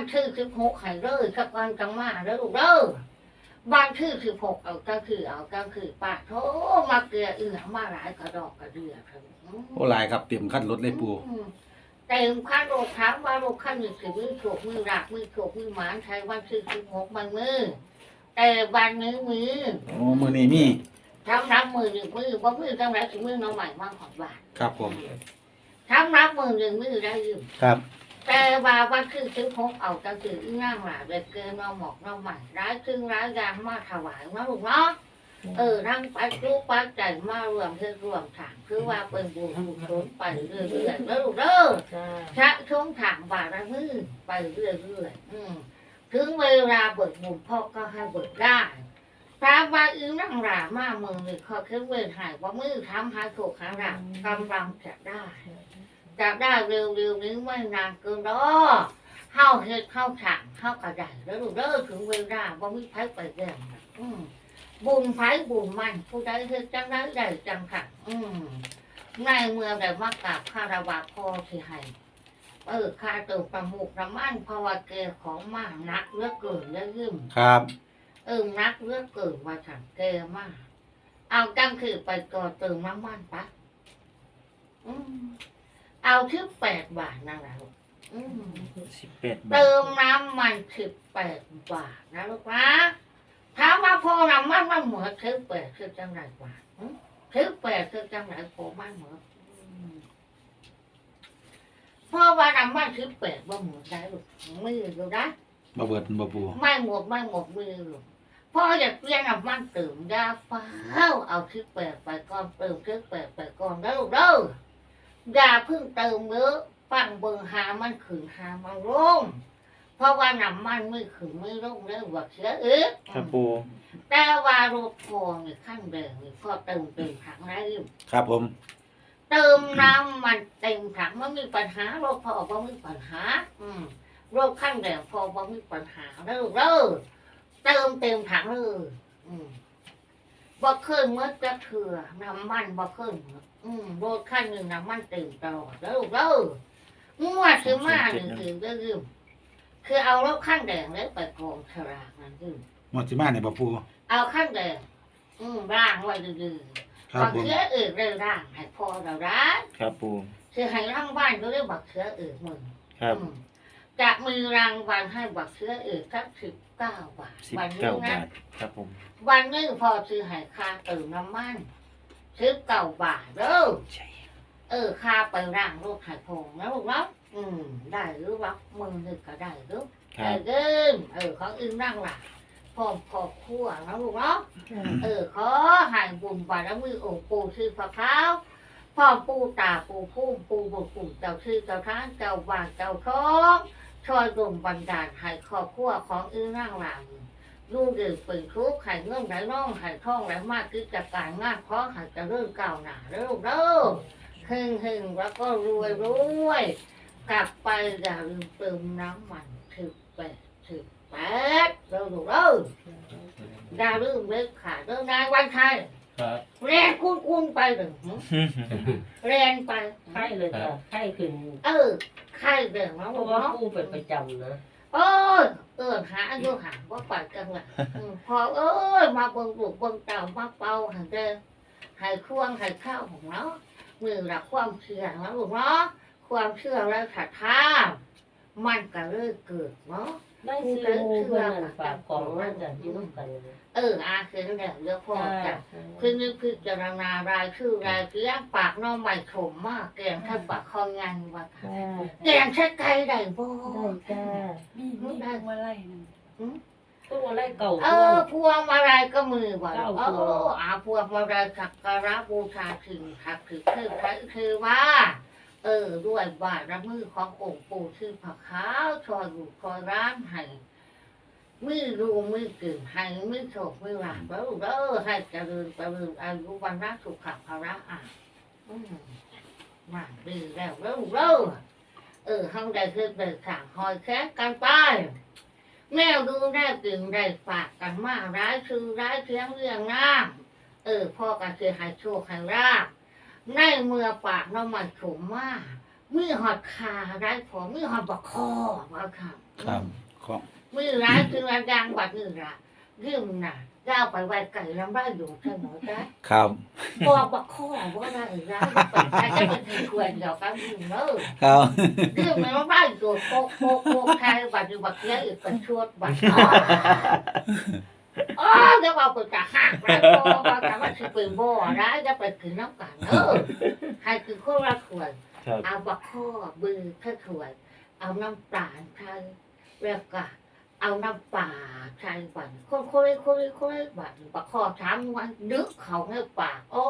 มบ้านชื่อสิบหกไห้เลยสักวันจังมาแล้วลูกเด้อบ้านชื่อสิบหกเอาก็คือเอาก็คือป้าโทมาเกลืออื่นมาหลายกระดอกกระเดือครับโอ้หลายครับเตรียมขั้นรถเลยปูอืมเต็มขั้นโลกถามว่าโลกขั้นหนึ่งคือมือโฉกมือรักมือโฉกมือหมานใช้วันชื่อสิบหกมันมือแต่วันนี้มือโอ้มือนี้มีทำรับมือหนึ่งมือว่ามือจังไรถึงมือน้องใหม่มากขอดบาทครับผมทำรับมือหนึ่งมือได้อยืมครับ แต่ว่าวันคือสิบหกเอาก็คืออีนั่งหลาเลยเกินน้องหมอกน้องใหม่ร้ายครึ่งร้ายยางมาถวายเนาะลูกเนาะเออทั้งปัจจุปัจจัยมารวมเพื่อรวมถางคือว่าเป็นบุญบุญชนไปเรื่อยๆแล้วลูกเด้อจ้าชะช่วงถางบาระมือไปเรื่อยๆอืมถึงเวลาเบิกบุญพ่อก็ให้เบิกได้พระว่าอีนั่งหลามาเมืองนี่เขาคือเวรหายว่ามือทำหาถูกหาหลังกำลังจะได้ จะได้เร็วๆนี้ไม่นานเกินรอเข้าเฮ็ดเข้าฉางเข้ากระไดแล้วลูกเด้อถึงเวลาว่มีไผไปแย่งนะอืมบุญไผบุญมันผู้ใดเฮ็ดจังไดได้จังค่ะอืมในเมื่อได้มากราบคารวะพอที่ให้เออข้าเติมประมุกประมันเพราว่าแกของมากนักเลือเกินแล้วยืมครับ เออนักเลือเกินว่าถังแกมากเอาจังคือไปก่อเติมน้ำมันปะ เอาที่แปดบาทนั่นแหละลูกอืมสิบแปดบาทเติมน้ำมันสิบแปดบาทนะลูกนะถามว่าพอน้ำมันมันเหมือนสิบแปดคือจังไรกว่าสิบแปดคือจังไรพอมันเหมือนอืมเพราะว่าน้ำมันสิบแปดว่าเหมือนได้ลูกมืออยู่นะบ่เบิดบ่ปูไม่หมดไม่หมดมือลูกพ่ออยากเปลี่ยนน้ำมันเติมยาฟ้าวเอาสิบแปดไปก่อนเติมสิบแปดไปก่อนแล้วลูกเด้อ อย่าเพิ่งเติมเยอะฟังเบิ่งหามันขืนหามันลงเพราะว่าน้ำมันไม่ขึ้นไม่ลงเลยว่าเสียเอ๊ะครับปูแต่ว่ารถพอนี่ขั้นแดงนี่พอเติมเต็มถังได้อยู่ครับผม เติมน้ำมันเต็มถังมันมีปัญหารถพอบ่มีปัญหา อืมรถขั้นแดงพอบ่มีปัญหาแล้วลูกเด้อเติมเต็มถังเลยอืม บ่เคยเมื่อจะเถื่อน้ำมันบ่เคยเมื่ออืมรถขั้นหนึ่งน้ำมันเต็มตลอดแล้วลูกเด้องวดคือมาหนึ่งคือก็คือคือเอารถขั้นแดงแล้วไปกองฉลากนั่นคือหมดสิมาเนี่ยบ่ปูเอาขั้นแดงอืมร่างไว้ดื้อๆครับบักผมเชื้ออื่นเลยร่างให้พอเราได้ครับปูคือให้ร่างบ้านก็เรียกบักเชื้ออื่นมึงครับอืม จะมีรางวัลให้บักเชื้ออื่นสักสิบเก้าบาทสิบวันนี้เก้านะบาทครับผมวันนี้พอซื้อให้ค่าเติมน้ำมันสิบเก้าบาทเด้อ ใช่เออค่าไปร่างรถไถพงนะลูกเนาะอืม ได้หรือว่ามึงนึกก็ได้หรือครัแต่บเดิมเออของอื่นร่างหลักพร้อมครอบครัวนะลูกเนาะเออขอให้บุญบารมีองค์ปู่ชื่อพระพร้าวพ่อปู่ตาปู่พุ่มปู่บุตรปู่เจ้าชื่อเจ้าท้านเจ้าบ้านเจ้าท้อง ช่วยดลบันดาลให้ครอบครัวของอื้อนั่งหลังลูกเดือเป็นทุกไข์ให้เงื่อนไหลน้องให้ท่องไหลมากกิจการงานขอให้เจะเริ่มก้าหนาเร็วเร็วหึงหึ่งแล้วก็รวยรวยกลับไปอย่าลืมเติมน้ำมันถึกแปดถึกแปดเร็วเร็วดาลืมเล็กขาเรื่องนายวันชัย ครับเรียนคุ้นคุ้นๆไปหนึ่งเรียนไปไข้เลยจ้ะไข้ขึ้นเออใครเดินมาเพบอราะกว่าเนาะผู้เป็นประจำนะโอ้ยเออหาอายุหาว่าปัดกันละอืมพอเอ้ยมาเบิ่งลูกเบิ่งเต่ามาเป่าหันเด้อให้ควงให้ข้าวของเนาะมือละความเชื่อนะลูกเนาะความเชื่อและศรัทธามันก็เลยเกิดเนาะ ได้ซื้อหมูเพื่อนนฝากของนั่นจ้ะที่น้ำกันนะเอออาคือเดี๋ยวเดี๋ยวพ่อจ้าจะคือนึกพิจารณารายชื่อรายเสียงปากน้องใหม่ถมมากแกงถ้าปากคองยันว่าค่ะจ้าแกงแค่ไกลได้บ่ได้จ้ามีมีพวงมาลัยนั่นพวกอะไรเก่าเอพวอกพวงมาลัยก็มือบ่เก้าเอพวงออาพวงมาลัยสักการะบูชาถึงทักถึงคือพระคือว่า เออด้วยบาระมือขององค์ปู่ชื่อผักขาวชอยบุคอยร้านให้มือรูมือกึ่งให้มือโฉกมือหลังแล้วเด้อให้เจริญเจริญอายุวันรักสุขภาระอะอืมมาดีแล้วเร็วเร็วเออห้องใดคือเดินขางหอยแค้กันไปแมวดูได้กึ่งได้ฝากกันมาร้ายคือร้ายเทียงเรื่องงามเออพ่อก็คือให้โชคให้ราบ ในเมื่อปากน้ำมันขมมากมือหอดคาได้พอมือหอดบักคอว่าค่ะครับของมือร้ายคือร้านยางบัดมือละยืมน่ะก้าวไปไว้ไก่ลำได้อยู่เสมอจ้ะครับพอบักคอว่าได้ร้ายไปใครจะเป็นทีชวนเดี๋ยวกันยืมเนอะครับยืมมันได้อยู่โปกโปกโปกใครบัดอยู่บักเลี้ยอีกเป็นชวดบัด อ๋อเดี๋ยวเอาไปจะหักแล้วก็ว่าแต่ว่าสิเป็นบ่อร้ายจะไปกินน้ำกันเนอะให้กินคนละขวดครับเอาบักข้อบือถ้าถวยเอาน้ำตาลไทยแล้วก็เอาน้ำปลาไทยบันคนคนเลยคนเลยคนเลยบันบักข้อช้ำวันดึกเขาในปากโอ้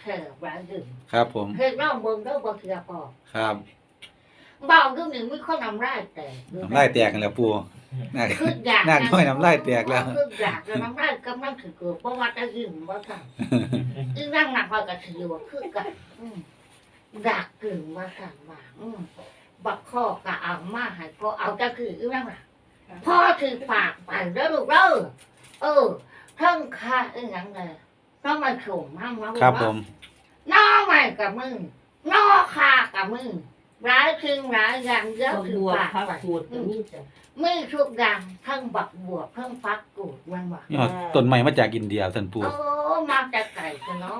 แฉบร้ายดึงครับผมเฮ็ดน้องเบิ่งเด้อบ่เทียพอครับ เบาดึงนี่มีข้อน้ำลายแตกน้ำลายแตกกันแล้วปูน่าคืออยากน่าน้อยน้ำลายแตกแล้วคืออยากแล้วน้ำลายกำลังถึงเกิดเพราะว่าจะยิ้มบ่ทันอีนั่งหนักพอกับสิว่าคือกันอืมอยากกึ่งว่าทันว่าอืมบักข้อกะเอามาให้พอเอาก็คืออีนั่งล่ะพ่อถือปากไปแล้วลูกเด้อเออเทั้งค่าอีหยังไงน้องมาชมห้ามมาครับผมน้องใหม่กับมึงน้อคากับมึง ร้ายถึงร้ายอย่างเยอะบักถือบวปากพักกูดก็มีจ้ะมือทุกอย่างทั้งบักบวบทั้งฟักกูดมันว่านี่ฮอต้นไม้มาจากอินเดียท่านปูโอ้มาแต่ไก่กันเนาะ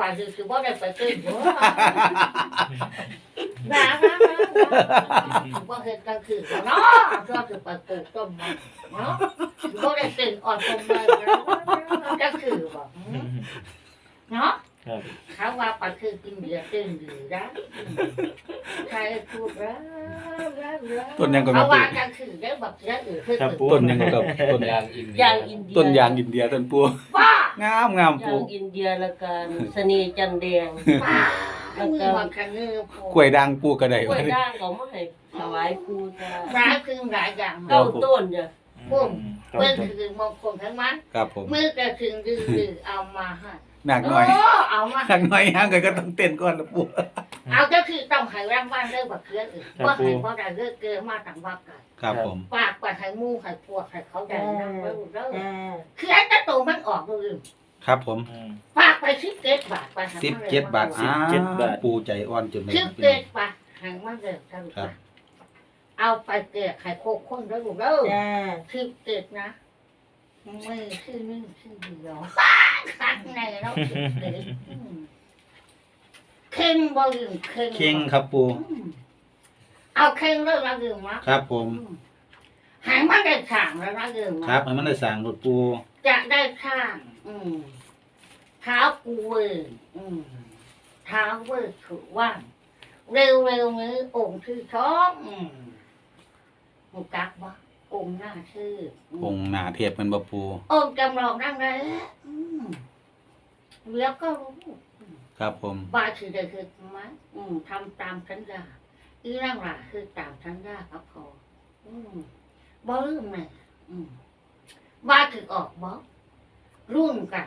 บาดคือคือว่าได้ไปตื่นหัวน้น้าน้าว่าเหตุกลารณ์คือเนาะก็คือไปปลูกต้นไม้เนาะก็ได้ตื่นอ่อนตรงเลยก็คือบอกเนาะ ครับ เขาว่าไปคือกินเบียร์ตื่นดีนะใครพูดแล้วต้นยังก็เขามาปลูว่ากกันคือได้แบบเยอะอื่นคือครับต้นยังก็กับต้นยางอินเดียางอินเดียต้นยางอินเดียท่านปูป้างามงามยาปู งอินเดียแล้วกันเสน่ห์จันแดง ป้ามือมันกันเนื้อกล้วยด่างปูก็ได้กล้วยด่างก็มาให้ถวายครูจ้ะร้ายคือหลายอย่างเก้าต้นจ้ะครับเมื่อคือมงคลทั้งนั้นครับผมมือกระถึงดื้อๆเอามาให้ หนักหน่อยโอ้เอามาหนักหน่อยย่างก็ก็ต้องเต้นก่อนนะปูเอาก็คือต้องให้ร่างบ้านเลิกบักเกืออื่นว่าให้พ่อได้เลิกเกินมาต่างว่ากันครับผม ปากไปให้มู่ให้พวกให้เขาได้นั่งไว้ดูเด้อจ้าคือไอ้ตะตูมันออกดูครับผมอืม ปากไปสิบเจ็ดบาทไปให้สิบมันเจ็ดบาทสิบเจ็ดบาท อ้วปูใจอ่อนจนไม่สิบเจ็ดบาทให้มันเร็วจังครับเอาไปเกะไข่โคกคนแล้วดูเด้อจ้าสิบเจ็ดนะ ไม่ชื่อนึ่งชื่อเดียวขันในเราสิบเจ็ดอืมเข่งบ่ลืมเข่งเข่งครับปูอืมเอาเข่งเลิกแล้วลืมวะครับผมอืมหายมาได้ช่างแล้วนะลืมวะครับให้มันได้สร้างรถปูจะได้ช่างอืมเท้ากูเวอร์อืมเท้าเวอร์ถูกว่างเร็วเร็วๆนี้องค์ที่ท้องอืมหูกักวะ องค์หน้าชื่ออืม องค์หน้าเทพเป็นบ่ปูองค์จำลองนั่งเลยอืมแล้วก็รู้ครับผมบาถือได้คือไหมอืมทำตามสัญญาอีนั่งหล่ะคือตามสัญญาครับพออืมบ่ลืมแม่อืมบาถือออกบ่ร่วมกัน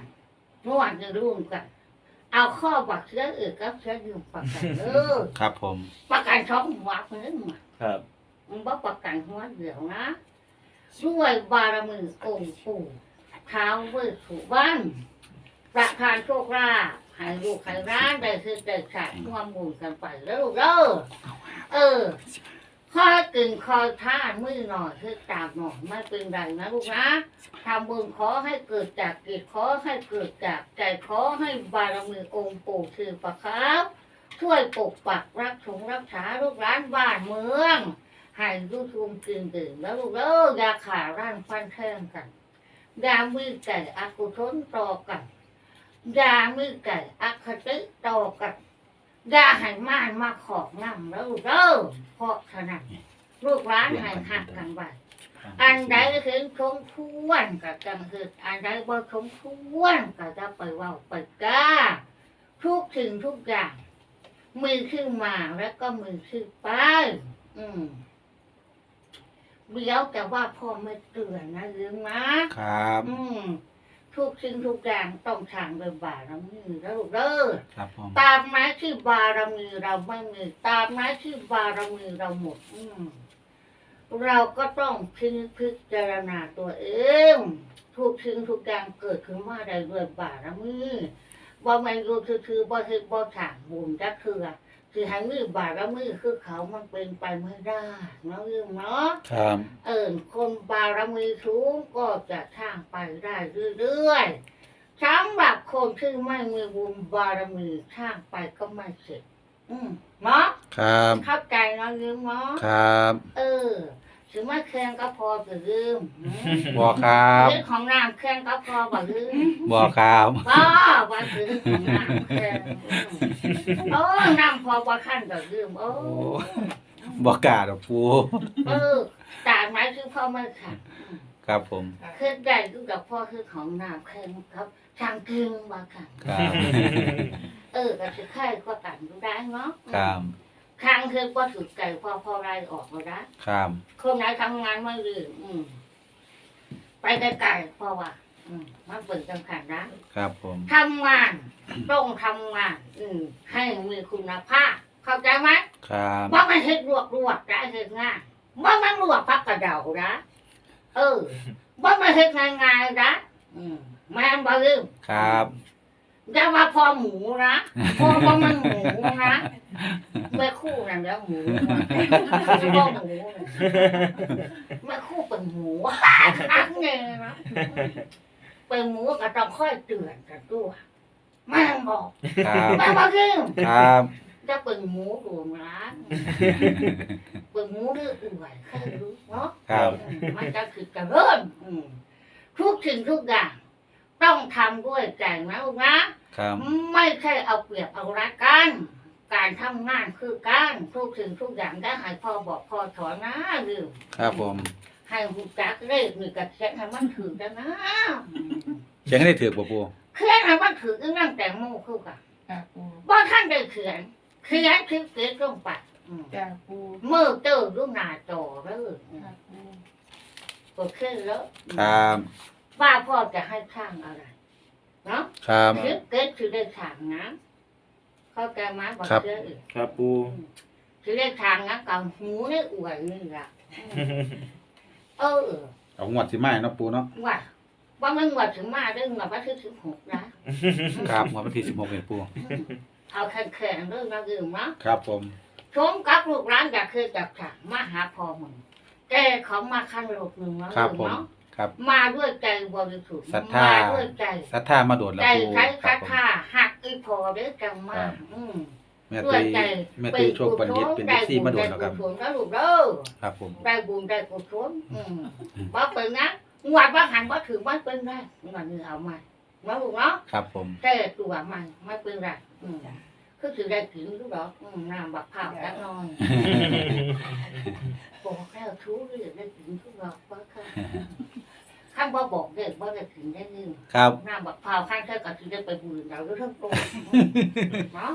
เมื่อวานจะร่วมกัน เอาข้อบักเชื้ออื่นกับเชื้อยืมประกันเออ ครับผมประกันช่องหัวคนนึงมาครับมันบ่ประกันหัวเดียวนะ ด้วยบารมีองค์ปู่เท้าเวทถูบ้านประทานโชคลาภให้ลูกให้ร้านได้คือได้ขาดร่วมบุญกันไปแล้วเด้อเออคอยกึ่งคอยท่านมือหน่อยคือตามหน่อยไม่เป็นไรนะลูกนะทำบุญขอให้เกิดจากจิตขอให้เกิดจากใจขอให้บารมีองค์ปู่คือประครับช่วยปกปักรักสงรักษาลูกร้านบ้านเมือง ให้ลูกชุมกินดื่มแล้วลูกเด้ออย่าขาร่านฟันแท่งกันอย่ามือไก่อกุศลต่อกันอย่ามือไก่อคติต่อกันอย่าให้ม่านมาขอบน้ำแล้วลูกเด้อเพราะฉะนั้นลูกร้านให้หักกันไว้อันใดเห็นสมควรกับจังคืออันใดบ่สมควรก็จะไปเว่าไปกล้าทุกสิ่งทุกอย่างมือขึ้นมาแล้วก็มือขึ้นไป อืม เดี๋ยวแต่ว่าพ่อไม่เตือนนะลืมนะครับ อืมทุกสิ่งทุกอย่างต้องทางเป็นบารมีแล้วลูกเด้อครับผมตามไม้ที่บารมีเราไม่มีตามไม้ที่บารมีเราหมด อืมเราก็ต้องพิจพิจารณาตัวเองทุกสิ่งทุกอย่างเกิดขึ้นมาได้ด้วยบารมีบ่แม่นอยู่คือๆบ่เฮ็ดบ่สร้างบุญจักเทื่อ สิให้มีบารมีคือเขามันเป็นไปไม่ได้เนาะยืมเนาะครับเอิญคนบารมีสูงก็จะทางไปได้เรื่อยๆสำหรับคนที่ไม่มีบุญบารมีทางไปก็ไม่เสร็จอืมเนาะครับเข้าใจเนาะยืมเนาะครับ เออ ถึงไม่แข่งก็พอจะยืมอืมบอกครับเรื่องของน้ำแข่งก็พอบ่ยืมบอกครับก็ว่าถึงของน้ำแข่งอืมโอ้น้ำพอบ่ขั้นก็ยืมโอ้บอกกล้าดอกปูเออตากไม้คือพ่อไม่ขัดครับผมคือได้ดูกับพ่อคือของน้ำแข็งครับทางกึ่งมาค่ะครับเออก็คือไข่ก็กันดูได้เนาะครับ ครั้งคือก็ถือไก่พอพอไรออกมาได้ครับคนไหนทำงานไม่ดีอืม ไปไกลๆเพราะว่า อืมมันเปิดจังขันนะครับผมทำงานต้องทำงาน อืม ให้มีคุณภาพเข้าใจไหมครับว่ามันเฮ็ดรวกรวกได้เฮ็ดง่ายว่ามันรวกพักกระเดานะเออว่ามันเฮ็ดง่ายๆนะอืมแม่นบ่ลืมครับ อย่ามาพอหมูนะพอว่ามันหมูนะแม่คู่นั่นแล้วหมูนะพ่อหมูน่ะแม่คู่เป็นหมูอักเงนะเป็นหมูก็ต้องค่อยเตือนกันตัวแม่งบอกครับแม่งบอกลืมครับจะเป็นหมูรวมร้านเป็นหมูเรื่องอื่นใครรู้เนาะครับมันจะคือจะเริ่มอืมทุกสิ่งทุกอย่าง ต้องทำด้วยใจนะลูกนะครับไม่ใช่เอาเปรียบเอารักกัน การทำงานคือการทุกสิ่งทุกอย่างได้ให้พ่อบอกพ่อสอนนะหรือครับผมให้หูจักเลขหนึ่งกับเขียนให้มันถือกันนะอืมเขียนให้ได้ถือบ่ปูเขียนให้มันถือกันนั่งแต่งโม่คู่กันจ้าปูว่าท่านได้เขียนเขียนคือเขียนลงไปอืมจ้าปูเมื่อเจอรูปหน้าจอแล้วจ้าปูก็ขึ้นแล้วครับ ว่าพ่อจะให้ข้างอะไรเนาะครับคิดเกิดคือได้ทางนะเข้าใจไหมบอกครับเชื่ออีกครับปูคือได้ทางนะกับหูนี่อวยนี่ละเออเอางวดสิมาให้เนาะปูเนาะว่าว่ามันหวดถึงมาเรื่องว่าว่าที่ถึงหกนะครับงวดวันที่16นี่ปูเอาแข็งแข็งๆเรื่องเราดื่มเนาะครับผมชมกับลูกร้านอยากคือจากฉากมาหาพ่อมึงแกเขามาขั้นโลกหนึ่งแล้วครับดื่มผมเนาะ ครับมาด้วยใจบริสุทธิ์ศรัทธามด้วยใจศรัทธามาโดดแล้วใจปูใช้ครัคาบผมถาหักอีพอเด้อจังมาครับ อืมแม่ด้วตียใจแม่ตีโชคปันยิตเป็นเอฟซีมาโดดแล้วครับได้บุญได้กุศลแล้วลูกเด้อครับผม ได้บุญได้กุศลอืมว่าเป็นนะงวดว่าหันว่าถือว่าเป็นไรงวดนี้เอาใหม่มาลูกเนาะ ครับผม แต่ตัวใหม่ไม่เป็นไรอืมคือถือได้กินลูกดอกอืมน้ำบักเผาจักหน่อยบอกแล้วทูเรียกได้กินทุกดอกว่าค่ะ ข้างบ่บอกเด็กว่าได้กินได้ยินครับ น้ำบักเผาข้างเธอก็ถือได้ไปบุญเราด้วยทั้งตัวเนาะ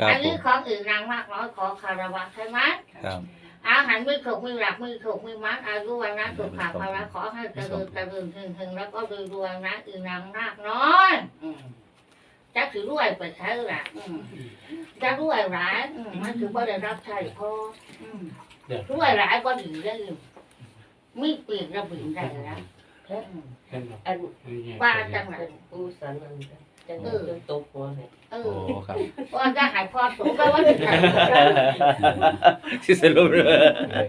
ครับอันผนี้มของอื่นนางมากน้อยขอคารวะใช่ไหม ครับ อาหารมือถูกมือหลักมือถูกมือมัดอายุวันนะสุขภาพภาระขอให้เจริญเจริญหึงหึงแล้วก็รวยรวยนะอื่นนางมากน้อยอืมจะถือรวยไปใช้หลักอืมจะรวยหลายอืมมันถือว่าได้รับใช้พออืมรวยหลายก็ดีได้อยู่มีเปลี่ยนระเบียบได้แล้ว อืมอันว่าจังไหนปูสันอันจังจนตกหัวให้เอโอ้อครับว่าจะหายพอสูงก็ว่าจะหายสิสรุปเลย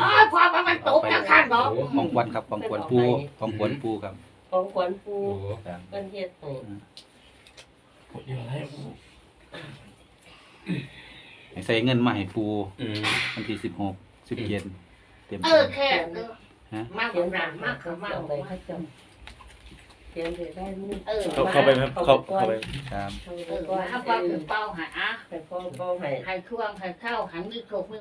อ๋อพอมันตกแล้วข้างเนาะของควันครับของควันปูของควันปูครับของขวัญปูครับเพิ่นเฮ็ดให้ให้ใส่เงินมาให้ปูวันที่16 17เต็มเอเต็อมแค่เออฮะ มากกเขียว่านหหนานัมากกว่าามมามกไปกว่าให้เจ้าเขียนได้ได้มือเออเข้าเข้าไปไหมเข้าเข้าไปครับเข้าเอไปอก่อนถ้าว่าถึงเป้าหาให้พ่อพ่อให้ให้ช่วงให้เข้าหันมือถูกมือ